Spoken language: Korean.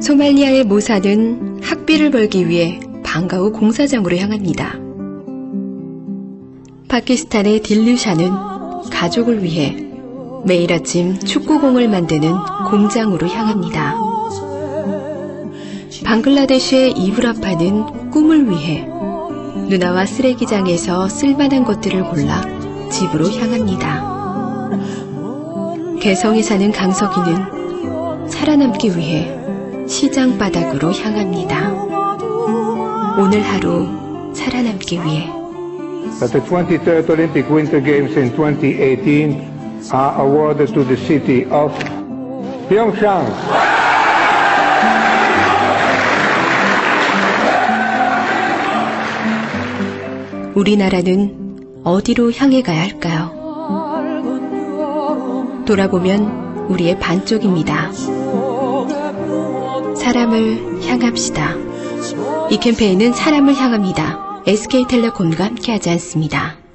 소말리아의 모사는 학비를 벌기 위해 방과후 공사장으로 향합니다. 파키스탄의 딜루샤는 가족을 위해 매일 아침 축구공을 만드는 공장으로 향합니다. 방글라데시의 이브라파는 꿈을 위해 누나와 쓰레기장에서 쓸만한 것들을 골라 집으로 향합니다. 개성에 사는 강석이는 살아남기 위해 시장 바닥으로 향합니다. 오늘 하루 살아남기 위해 that the 23rd Olympic Winter Games in 2018 are awarded to the city of Pyeongchang. 우리나라는 어디로 향해 가야 할까요? 돌아보면 우리의 반쪽입니다. 사람을 향합시다. 이 캠페인은 사람을 향합니다. SK텔레콤과 함께하지 않습니다.